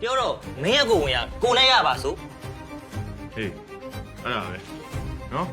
ပြောတော့မင်းအကိုဝင်ရကိုနဲ့ရပါစို့ဟေးအဲ့ဒါပဲနော်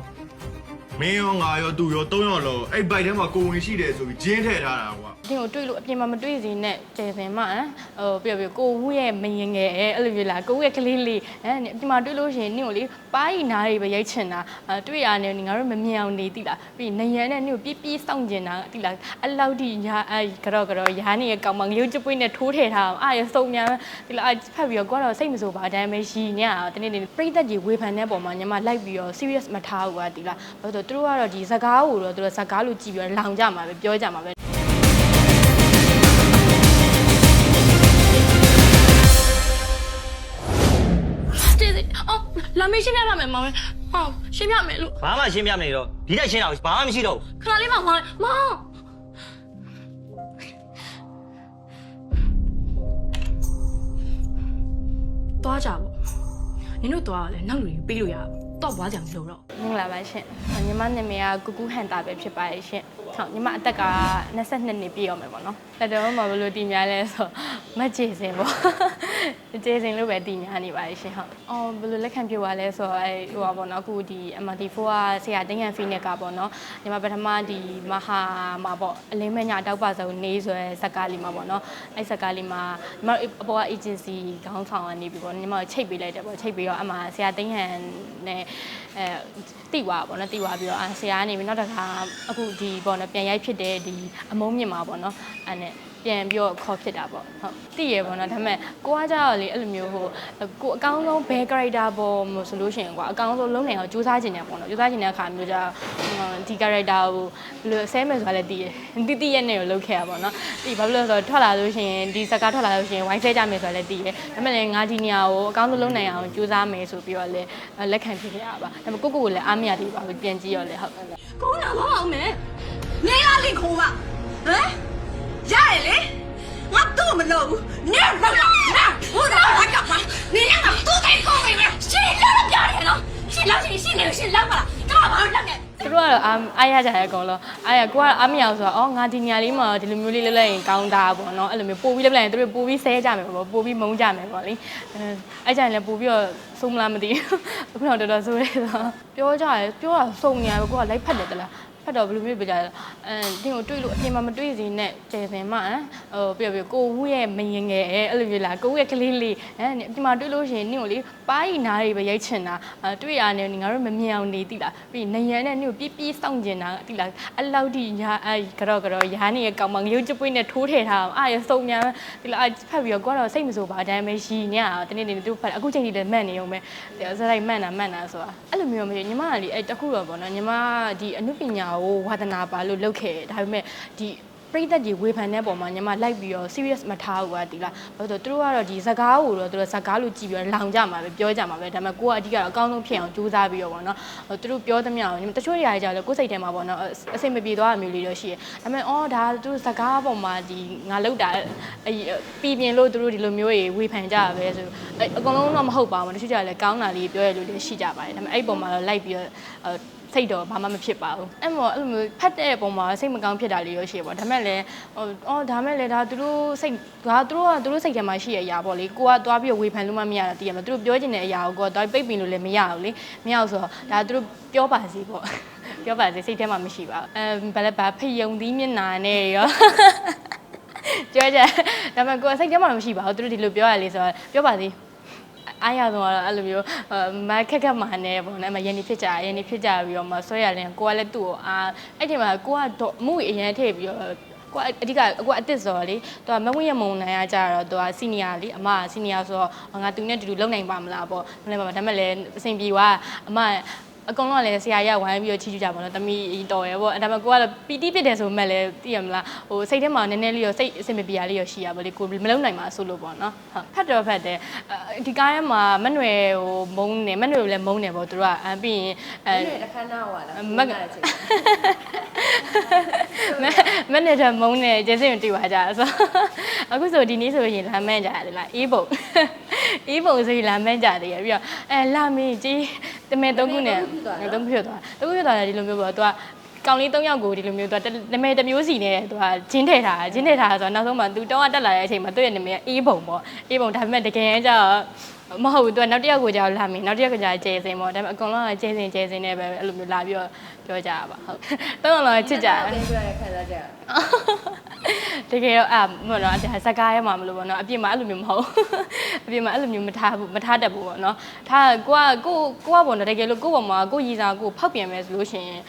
မင်းရောငါရောသူရောသုံးယောက်လုံးအဲ့ဘိုက်ထဲမှာကိုဝင်ရှိတယ်ဆိုပြီးဂျင်းထည့်ထားတာကွာဒီကိုတွေ့လို့အပြင်မှာမတွေ့စေနဲ့ကျယ်စင်မဟမ်ဟိုပြပြကိုဝူရဲ့မရင်ငယ်အဲ့လိုမျိုးလားကိုဝူရဲ့ကလေးလေးဟမ်အပြင်မှာတွေ့လို့ရှိရင်နင့်ကိုလေပါးရီနားတွေပဲရိုက်ချင်တာအဲတွေ့ရတယ်ငါတို့မမြင်အောင်နေတိလားပြီးနေရနဲ့နင့်ကိုပြပြစောင့်ကျင်တာတိလားအလောက်ထိညာအဲကြော့ကြော့ရာနေရဲ့ကောင်မငရုတ်ချပွေးနဲ့ထိုးထည့်ထားအောင်အားရစုံညာတိလားအဖတ်ပြီးတော့ကိုကတော့စိတ်မဆိုပါဒါပေမဲ့ရီညာတနေ့နေ့ပြိသက်ကြီးဝေဖန်တဲ့ပုံမှာညီမလိုက်ပြီးတော့ serious မထားဘူးကွာတိလားဘာလို့လဲသူတို့ကတော့ဒီစကားကိုတော့သူတို့စကားလို့ကြည့်ပြီးတော့လောင်ကြမှာပဲပြောကြမှာပဲကျေးဇူးအော်လာမေးရှင်းပြပါမယ်မောင်လေးဟောရှင်းပြမယ်လို့ဘာမှရှင်းပြမနေတော့ဒီတက်ရှင်းတာဘာမှမရှိတော့ဘူးခဏလေးပါမောင်လေးမောင်သွားကြပေါ့နင်တို့သွားရလဲနောက်လူကြီးပေးလို့ရ တော့ဘွားကြံမလို့တော့မင်္ဂလာပါရှင်ညီမနာမည်ကကူကူဟန်တာပဲဖြစ်ပါရဲ့ရှင်ဟုတ်ညီမအသက်က22နှစ်ပြည့်ရောမယ်ပေါ့နော်လက်တော်မှာဘယ်လိုတည်များလဲဆိုမတ်ကျေစင်ပေါ့ ကျေစင်လို့ပဲတည်များနေပါရဲ့ရှင်ဟုတ်အော်ဘယ်လိုလက်ခံပြသွားလဲဆိုတော့အဲဟိုပါပေါ့နော်အခုဒီ MT4 ကဆရာတင်းဟန်ဖီနစ်ကပေါ့နော်ညီမပထမဒီမဟာမှာပေါ့အလင်းမညာတောက်ပါစုံနေဆိုရဲဇက်ကားလေးမှာပေါ့နော်အဲဇက်ကားလေးမှာညီမအပေါ်က agency ခေါင်းဆောင်ကနေပြီးပေါ့ညီမကိုချိတ်ပေးလိုက်တယ်ပေါ့ချိတ်ပြီးတော့အမှဆရာတင်းဟန်နဲ့အဲတိသွားပါပေါ့နော်တိသွားပြီးတော့အာဆရာကနေပြီးနောက်တစ်ခါအခုဒီပေါ့နော်ပြန်ရိုက်ဖြစ်တဲ့ဒီအမုန်းမြင့်မှာပေါ့နော်အဲနဲ့ ပြန်ပြီးတော့ခေါ်ဖြစ်တာပေါ့ဟုတ်တိရပေါ့နော်ဒါပေမဲ့ကိုကကြောက်လေအဲ့လိုမျိုးဟိုကိုအကောင်းဆုံးဘယ် character ပေါ်မဆိုလို့ရှိရင်ကွာအကောင်းဆုံးလုံးနိုင်အောင်စူးစမ်းခြင်းတယ်ပေါ့နော်စူးစမ်းခြင်းတဲ့အခါမျိုးကြဒီ character ကိုဘယ်လိုဆဲမယ်ဆိုတာလည်းတည်ရတိတိရဲ့နဲ့ကိုလုပ်ခဲ့ရပါပေါ့နော်ဒီဘာဖြစ်လို့လဲဆိုတော့ထွက်လာလို့ရှိရင်ဒီစကားထွက်လာလို့ရှိရင်ဝိုင်းဆဲကြမယ်ဆိုတာလည်းတည်ရဒါပေမဲ့လည်းငါဒီနေရာကိုအကောင်းဆုံးလုံးနိုင်အောင်စူးစမ်းမယ်ဆိုပြီးတော့လည်းလက်ခံဖြစ်ခဲ့ရပါဒါပေမဲ့ကိုကိုကိုလည်းအားမရသေးပါဘူးပြန်ကြည့်ရောလေဟုတ်ကိုနာမောင်မယ်နေလာလိခိုးပါဟမ် ရတယ်လေငါတော့မလို့ဘူးနေဘာလာနာဟိုဒါဘာကပါနေရမှာသူ့တိုင်းကိုပဲရှင်းလာတော့ပြရတယ်နော်ရှင်းလောက်ရှင်းရှင်းနေရှင်းလောက်ပါလားတော့ဘာလို့လက်နေသူတို့ကတော့အားအားရကြရအကုန်လုံးအားရကိုကတော့အားမရအောင်ဆိုတော့အော်ငါဒီနေရာလေးမှာဒီလိုမျိုးလေးလုပ်လိုက်ရင်ကောင်းတာပေါ့နော်အဲ့လိုမျိုးပို့ပြီးလုပ်လိုက်ရင်သူတို့ပို့ပြီးဆဲကြမယ်ပေါ့ပို့ပြီးမုန်းကြမယ်ပေါ့လေအဲအဲ့ကြရင်လည်းပို့ပြီးတော့ဆုံးမလားမသိဘူးအခုတော့တော်တော်ဆိုးရဲဆိုပြောကြရပြောတာစုံနေရပဲကိုကလိုက်ဖတ်တယ်တလား ဖတ်တော့ဘယ်လိုမျိုးပြကြလဲအဲဒီကိုတွေ့လို့အပြင်မှာမတွေ့စေနဲ့ကျယ်စင်မဟမ်ဟိုပြပြကိုဝူရဲ့မရင်ငယ်အဲ့လိုမျိုးလားကိုဝူရဲ့ကလေးလေးဟမ်အပြင်မှာတွေ့လို့ရှိရင်နင့်ကိုလေပါးရီနားတွေပဲရိုက်ချင်တာအဲတွေ့ရတယ်ငါတို့မမြင်အောင်နေတိလားပြီးနေရနဲ့နင့်ကိုပြပြစောင့်ကျင်တာတိလားအလောက်ထိညာအဲကြော့ကြော့ရာနေရဲ့ကောင်မငရုတ်ချပွေးနဲ့ထိုးထည့်ထားအောင်အားရစုံညာတိလားဖတ်ပြီးတော့ကိုကတော့စိတ်မဆိုပါဒါပေမဲ့ရီညာတနေ့နေ့သူဖတ်အခုချိန်ထိလည်းမှတ်နေအောင်ပဲဇက်လိုက်မှတ်တာမှတ်တာဆိုတာအဲ့လိုမျိုးမရှိညီမကလေအဲတခုတော့ပေါ့နော်ညီမဒီအနုပညာကိုဝါသနာပါလို့လုပ်ခဲ့တယ်ဒါပေမဲ့ဒီပရိသတ်ကြီးဝေဖန်တဲ့ပုံမှာညီမလိုက်ပြီးတော့ serious မထားဘူးကွာဒီလားဘာလို့လဲသူတို့ကတော့ဒီစကားကိုတော့သူတို့စကားလို့ကြည့်ပြီးတော့လောင်ကြမှာပဲပြောကြမှာပဲဒါပေမဲ့ကိုကအဓိကတော့အကောင်းဆုံးဖြစ်အောင်ကြိုးစားပြီးတော့ပေါ့နော်ဟိုသူတို့ပြောသမျှကိုညီမတချို့နေရာကြီးကြတော့ကိုယ်စိတ်ထဲမှာပေါ့နော်အစိမ့်မပြေသွားတာမျိုးလေးတော့ရှိတယ်ဒါပေမဲ့အော်ဒါသူတို့စကားပုံမှာဒီငါလောက်တာအပြည်ပြင်လို့သူတို့ဒီလိုမျိုးတွေဝေဖန်ကြတာပဲဆိုအကုန်လုံးတော့မဟုတ်ပါဘူးတချို့ကြလည်းကောင်းတာလေးပြောရလို့လည်းရှိကြပါတယ်ဒါပေမဲ့အဲ့ပုံမှာတော့လိုက်ပြီးတော့ စိတ်တော့ဘာမှမဖြစ်ပါဘူးအဲ့မောအဲ့လိုမျိုးဖတ်တဲ့ပုံမှာစိတ်မကောင်းဖြစ်တာလေးရောရှိရပေါ့ဒါမဲ့လည်းဟိုအော်ဒါမဲ့လည်းဒါသူတို့စိတ်ဒါသူတို့ကသူတို့စိတ်ထဲမှာရှိရအရာပေါ့လေကိုကသွားပြီးဝေဖန်လို့မှမရတာတည်ရမှာသူတို့ပြောချင်တဲ့အရာကိုကိုကသွားပိတ်ပင်လို့လည်းမရဘူးလေမရဘူးဆိုတော့ဒါသူတို့ပြောပါစီပေါ့ပြောပါစီစိတ်ထဲမှာမရှိပါဘူးအဲဘာလဲဘာဖိယုံသီးမျက်နာနဲ့ရောပြောကြဒါပေမဲ့ကိုကစိတ်ထဲမှာမရှိပါဘူးသူတို့ဒီလိုပြောရလေဆိုတော့ပြောပါစီ အားရဆုံးကတော့အဲ့လိုမျိုးမခက်ခက်မှန်နေပေါ့နော်မယဉ်နေဖြစ်ကြရဉ်နေဖြစ်ကြပြီးတော့မဆွဲရရင်ကိုကလည်းသူ့ကိုအာအဲ့ဒီမှာကိုကတော့မှုအရင်ထည့်ပြီးတော့ကိုအဓိကကိုအစ်စ်ဆိုတော့လေသူကမဝင်းရမုံနိုင်ရကြတော့သူကစီနီယာလေအမကစီနီယာဆိုတော့ငါသူနဲ့တူတူလုံနိုင်ပါမလားပေါ့မလဲပါဒါပေမဲ့လည်းအဆင်ပြေသွားအမ အကုန်လုံးကလည်းဆရာကြီးကဝိုင်းပြီးတော့ချီးကျူးကြပါတော့တမီးတော်ရဲပေါ့ဒါပေမဲ့ကိုကတော့ပီတိဖြစ်တယ်ဆိုမှလည်းသိရမလားဟိုစိတ်ထဲမှာနည်းနည်းလေးရောစိတ်အဆင်မပြေရလေးရောရှိရပါလေကိုမလုံနိုင်ပါဆိုလို့ပေါ့နော်ဟုတ်ဖတ်တော့ဖတ်တယ်ဒီကားထဲမှာမနှွယ်ဟိုမုန်းနေမနှွယ်လည်းမုန်းနေပေါ့သူတို့ကအပြီးရင်အဲအဲ့ဒါခဏဟွာလားမကမနဲ့တော့မုန်းနေကျေးဇူးတင်ပါကြဆိုအခုဆိုဒီနေ့ဆိုရင်လာမန်းကြတယ်လားအေးပုံအေးပုံဆိုရင်လာမန်းကြတယ်ပြီးတော့အဲလာမင်းကြီး တမဲသုံးခုနဲ့သုံးခုဖြစ်သွားတခုဖြစ်သွားတယ်ဒီလိုမျိုးပေါ့သူကကောင်လေး၃ယောက်ကိုဒီလိုမျိုးသူကနာမည်တစ်မျိုးစီနဲ့သူကဂျင်းထည့်ထားတာဂျင်းထည့်ထားတာဆိုတော့နောက်ဆုံးမှသူတောင်းတက်လာတဲ့အချိန်မှာသူ့ရဲ့နာမည်အေးပုံပေါ့အေးပုံဒါပေမဲ့တကယ်ကျတော့မဟုတ်ဘူးသူကနောက်တစ်ယောက်ကိုကြောက်လာမင်းနောက်တစ်ယောက်ကကြာကျဲစင်ပေါ့ဒါပေမဲ့အကုန်လုံးကကျဲစင်ကျဲစင်နဲ့ပဲအဲ့လိုမျိုးလာပြီးတော့ပြောကြတာပါဟုတ်တော့တော့ချစ်ကြတယ်တင်းကြရခံစားကြရ တကယ်တော့အမဟုတ်တော့ဒါစကားရဲမှာမလို့ပေါ့နော်အပြင်မှာအဲ့လိုမျိုးမဟုတ်အပြင်မှာအဲ့လိုမျိုးမထားဘူးမထားတတ်ဘူးပေါ့နော်ထားကိုကကိုကိုကပေါ့နော်တကယ်လို့ကိုပေါ်မှာကိုရည်စားကိုဖောက်ပြန်မယ်ဆိုလို့ရှိရင်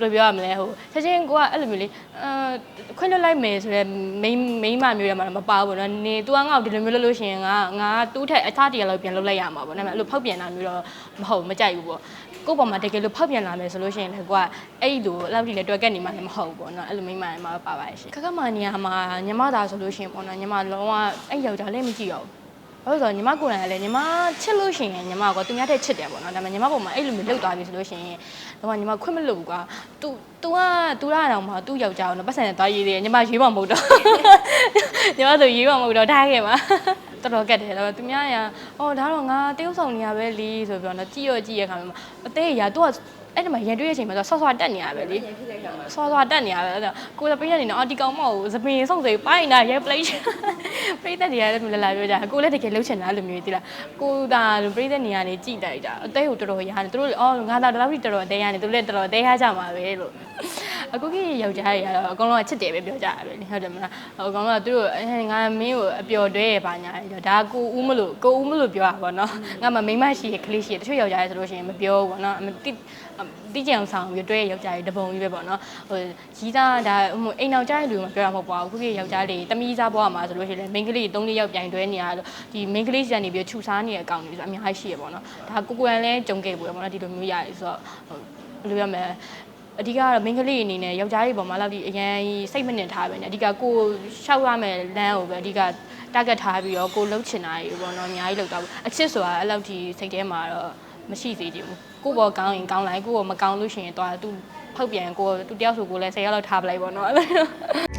ဘယ်လိုပြောရမလဲဟိုချက်ချင်းကိုကအဲ့လိုမျိုးလေးအာခွင့်လွှတ်လိုက်မယ်ဆိုတော့မိန်းမိန်းမမျိုးတွေမှာတော့မပါဘူးပေါ့နော်နေ तू ကငါ့ကိုဒီလိုမျိုးလုပ်လို့ရှိရင်ငါငါတူးထက်အခြားတရားလောက်ပြန်လုပ်လိုက်ရမှာပေါ့ဒါပေမဲ့အဲ့လိုဖောက်ပြန်တာမျိုးတော့မဟုတ်မကြိုက်ဘူးပေါ့ ကိုယ့်ပေါ်မှာတကယ်လို့ဖောက်ပြန်လာမယ်ဆိုလို့ရှိရင်လည်းကိုကအဲ့ဒီလိုအဲ့လောက်ထိလည်းတွက်ကက်နေမှလည်းမဟုတ်ဘူးပေါ့နော်အဲ့လိုမိန်းမတွေမှာပါပါရဲ့ရှင်ခက်ခက်မာနီယာမှာညီမသားဆိုလို့ရှိရင်ပေါ့နော်ညီမလုံးဝအဲ့ယောက်ျားလည်းမကြည့်တော့ဘူးဘာလို့လဲဆိုတော့ညီမကိုယ်တိုင်ကလည်းညီမချစ်လို့ရှိရင်ညီမကသူများတဲ့ချစ်တယ်ပေါ့နော်ဒါပေမဲ့ညီမပုံမှာအဲ့လိုမျိုးလောက်သွားပြီဆိုလို့ရှိရင်တော့ညီမခွင့်မလို့ဘူးကွာ तू तू က तू ရအောင်မှာ तू ယောက်ျားအောင်တော့ပတ်စံနဲ့သွားရေးသေးတယ်ညီမရေးပါမဟုတ်တော့ညီမဆိုရေးပါမဟုတ်တော့ထားခဲ့ပါ တော်တော်ကတ်တယ်တော့သူများရအော်ဒါတော့ငါတရုပ်ဆောင်နေရပဲလီဆိုပြီးတော့ကြည့်ရကြည့်ရခါမှာအသေးရ तू ကအဲ့ဒီမှာရန်တွေ့ရချိန်မှာဆော့ဆော့တက်နေရပဲလေဖြစ်တဲ့ခါမှာဆွာဆွာတက်နေရပဲအဲ့ဒါကိုယ်လည်းပြည့်ရနေတော့အော်ဒီကောင်မဟုတ်သပင်စုံစိပိုင်းတာရဲပလိတ်ပြိသက်တွေရတယ်လို့လာပြောကြကိုယ်လည်းတကယ်လှုပ်ချင်တာအဲ့လိုမျိုးတိလားကိုသာပြိသက်နေရနေကြည်တိုက်တာအသေးကိုတော်တော်ရတယ်သူတို့လည်းအော်ငါသာတော်တော်တော်တော်အသေးရနေသူလည်းတော်တော်အသေးရကြမှာပဲလို့ အခုကြီးယောက်ျားတွေကတော့အကုန်လုံးကချစ်တယ်ပဲပြောကြရပဲလေဟုတ်တယ်မလားအကုန်လုံးကသူတို့ငါမင်းကိုအပျော်တွဲရပါညာဒါကိုဦးမလို့ကိုဦးမလို့ပြောတာပေါ့နော်ငါမမိမရှိရကလေးရှိရတချို့ယောက်ျားတွေဆိုလို့ရှိရင်မပြောဘူးပေါ့နော်တိတိကျအောင်ဆောင်ပြီးတွဲရယောက်ျားတွေတပုံကြီးပဲပေါ့နော်ဟိုကြီးသားဒါဟိုအိမ်အောင်ကြားတဲ့လူကပြောတာမဟုတ်ပါဘူးခုခေတ်ယောက်ျားလေးတမီးစားဘွားမှာဆိုလို့ရှိရင်မိန်းကလေး၃လေးယောက်ပြိုင်တွဲနေရလို့ဒီမိန်းကလေးစီကနေပြီးခြူစားနေတဲ့အကောင်တွေဆိုအများကြီးရှိရပေါ့နော်ဒါကိုကိုယ်လည်းကြုံခဲ့ဘူးပေါ့နော်ဒီလိုမျိုးရတယ်ဆိုတော့ဟိုဘယ်လိုရမလဲ အဓိကတော့မိန်းကလေးအနေနဲ့ယောက်ျားလေးပေါ်မှာလောက်ဒီအရန်စိတ်မနစ်ထားပဲねအဓိကကိုရှောက်ရမယ်လမ်းကိုပဲအဓိက target ထားပြီးတော့ကိုလှုပ်ချင်တာတွေပေါ့နော်အများကြီးလှုပ်တာပေါ့အချစ်ဆိုတာအဲ့လောက်ထိစိတ်ထဲမှာတော့မရှိသေးဘူးကိုဘောကောင်းရင်ကောင်းလိုက်ကိုဘောမကောင်းလို့ရှိရင်တော့သူဖောက်ပြန်ကိုသူတယောက်ဆိုကိုလည်း10ရောက်လောက်ထားပလိုက်ပေါ့နော်အဲ့လို